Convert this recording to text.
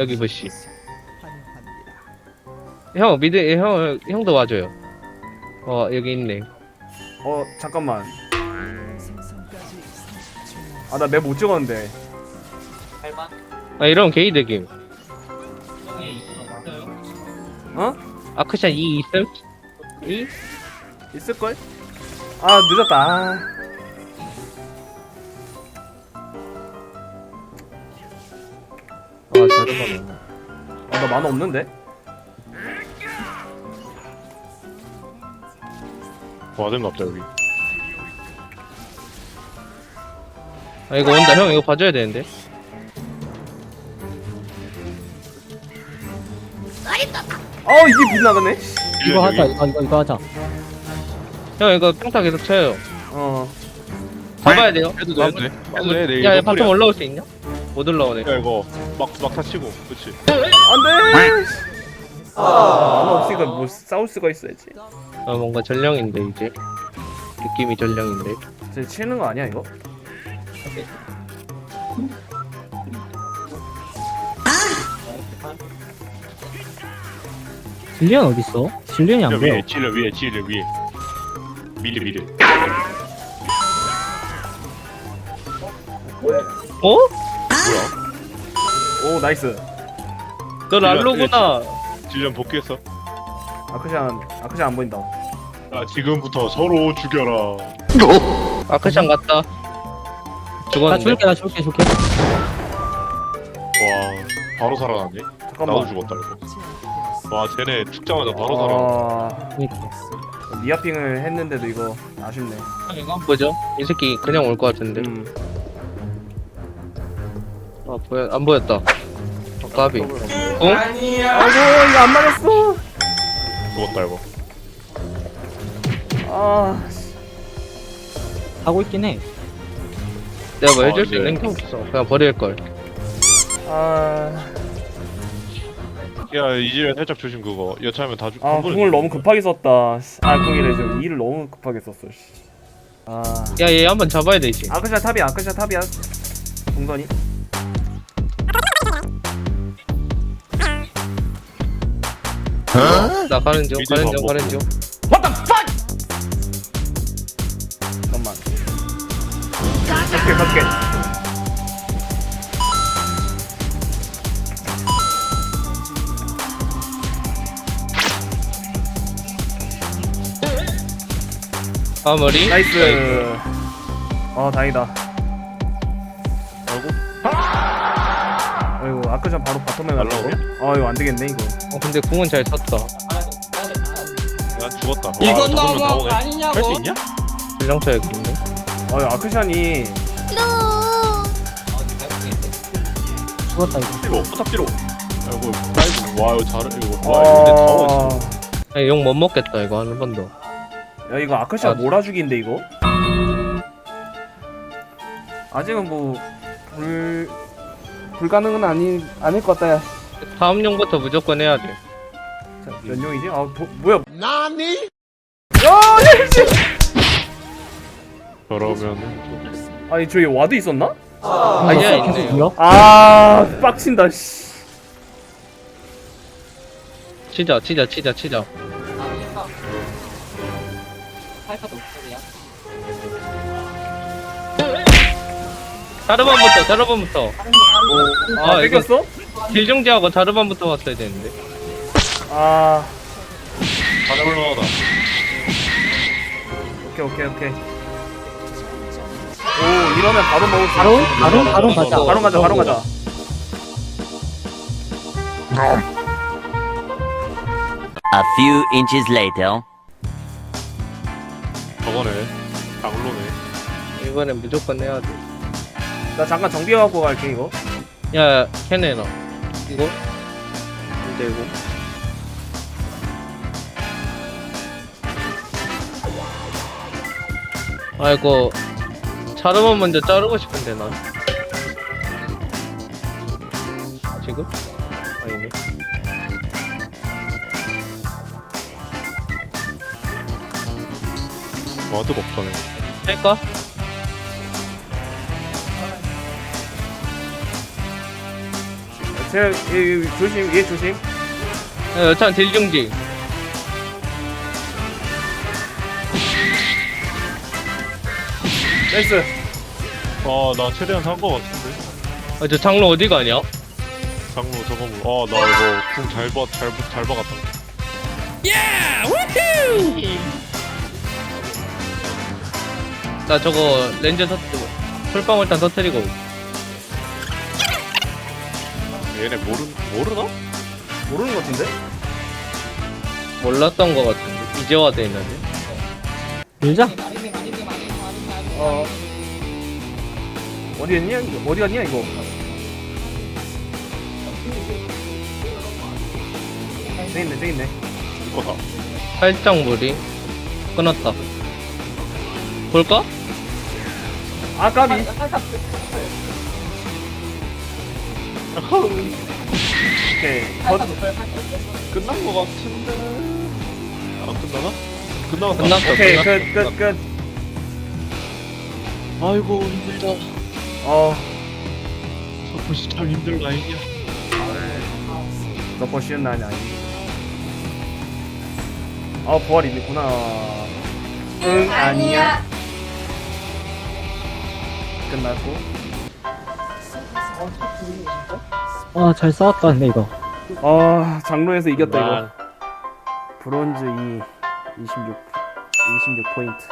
여기 부시. 형 미드 형 형도 와줘요. 어 여기 있네. 어 잠깐만 아나 맵 못 찍었는데 아 이런 게이 대김. 어? 아크샷 2 있음? 2? 있을 걸? 아 늦었다 아. 아 잠깐만. 아, 나 만화 없는데? 와든 갑자 여기. 아 이거 온다 형 이거 봐줘야 되는데. 아 이게 빗나가네 이거 하자 이거 이거 이거 하자 형 이거 평타 계속 쳐요. 어 잡아야 돼요. 해도 돼, 해도 돼. 해도 돼. 내 야, 야 이거 바텀 올라올 수 있냐? 못 올라오네. 야 이거 막 막타 치고, 그렇지. 안돼 아 만화 없으니까 뭐 싸울 수가 있어야지 아 뭔가 전령인데 이제 느낌이 전령인데. 쟤 치는 거 아니야 이거? 질리언 어딨어? 질리언이 안저 보여 위에, 지를 위에, 지를 위에. 미드 미드. 어? 뭐야? 오 나이스 너 랄로구나. 질련 복귀했어. 아크샨 아크샨 안 보인다 아 지금부터 서로 죽여라. 아크샨 갔다. 나 죽었는데. 줄게 나 줄게 줄게 와, 바로 살아났네. 나도 잠깐만 죽었다 이거. 와, 쟤네 죽자마자 바로 살아. 아 미아핑을 했는데도 이거 아쉽네 뭐죠? 이 새끼 그냥 올 것 같은데. 음 아 보여 안 보였다. 아, 까비. 어? 아이고 이거 안 맞았어 죽었다 이거. 아 하고 있긴 해 내가 뭐 해줄 아, 수 네. 있는 게 없어. 그냥 버릴 걸. 아, 야, 이지련 살짝 조심 그거. 여차하면 다 죽. 아 궁을 너무 급하게 썼다 씨. 아 궁이래 저 이를 너무 급하게 썼어 씨. 아 야 얘 한번 잡아야 되지. 아크샷 탑이야 아크샷 탑이야 동선이 나 가는 중, 미드 가는 중, 반복. 가는 중. 잠깐만 갈게 갈게 아 머리. 나이스 어 다행이다 아이고 아크샷 바로 바텀에? 가지고 아 이거 안 되겠네 이거 어 근데 궁은 잘 쳤다. 난 죽었다. 이건 너무 아니냐고. 할수 있냐? 전령 쳐야겠네. 아 이거 아크샷이 죽었다 이거 뒤로, 포탑 뒤로. 아이고, 아이고, 와 이거 잘, 이거 와 이거 근데 타워. 아... 욕못 먹겠다 이거 한 번 더. 야 이거 아크샷 아, 몰아주기인데 이거 아직은 뭐 불... 불가능은 아니 아닐 것 같다 야 다음 용부터 무조건 해야 돼. 자, 몇 용이지? 아 도, 뭐야 나니? 그러면 아니 저기 와드 있었나? 아니야, 이거 있네요. 아 빡친다 씨 치자, 치자, 치자, 치자. 자르반부터, 자르반부터. 아, 아, 이거 뺏겼어? 길중지하고 자르반부터 왔어야 되는데. 아 가자 올라가다. 오케이 오케이 오케이 오 이러면 바로 먹을 수 바로 있어. 바로 바로 가자 바로 가자 바로 가자 A few inches later. 저거네. 장로네. 이번엔 무조건 해야 돼. 나 잠깐 정비해갖고 갈게 이거 야, 캐네너. 이거? 근데 이거? 아이고, 자르만 먼저 자르고 싶은데, 난. 지금? 아니네. 와드가 없다네. 할까? 제가 얘, 얘 조심 얘 조심 어, 여찬 딜 중지. 나이스 아 나 최대한 산 거 같은데 어, 저 장로 어디 가냐? 장로 저거 뭐. 아 나 이거 궁잘 봐잘잘 박았다 나 저거 렌즈 터, 솔방울탄 터트리고. 얘네 모르 모르나? 모르는 것 같은데? 몰랐던 거 같은데. 이제 와돼 있는데. 밀자. 어 어디 갔냐 이거 어디 갔냐 이거 저기 있네 저기 있네 이거다 살짝 무리. 끊었다. 볼까? 아 까비 오케이 컷 끝난 거 같은데? 안 끝나나? 끝나갔다 끝났어. 오케이 끝났어. 끝끝 끝. 아이고 힘들다. 어 서포시 참 힘들 라인이야. 너버 쉬운 날이 아니 아 부활이 있구나. 응 아니야. 끝났고 아, 잘 싸웠다, 근데 이거. 아 장로에서 이겼다 난 이거. 브론즈 2 26 26 포인트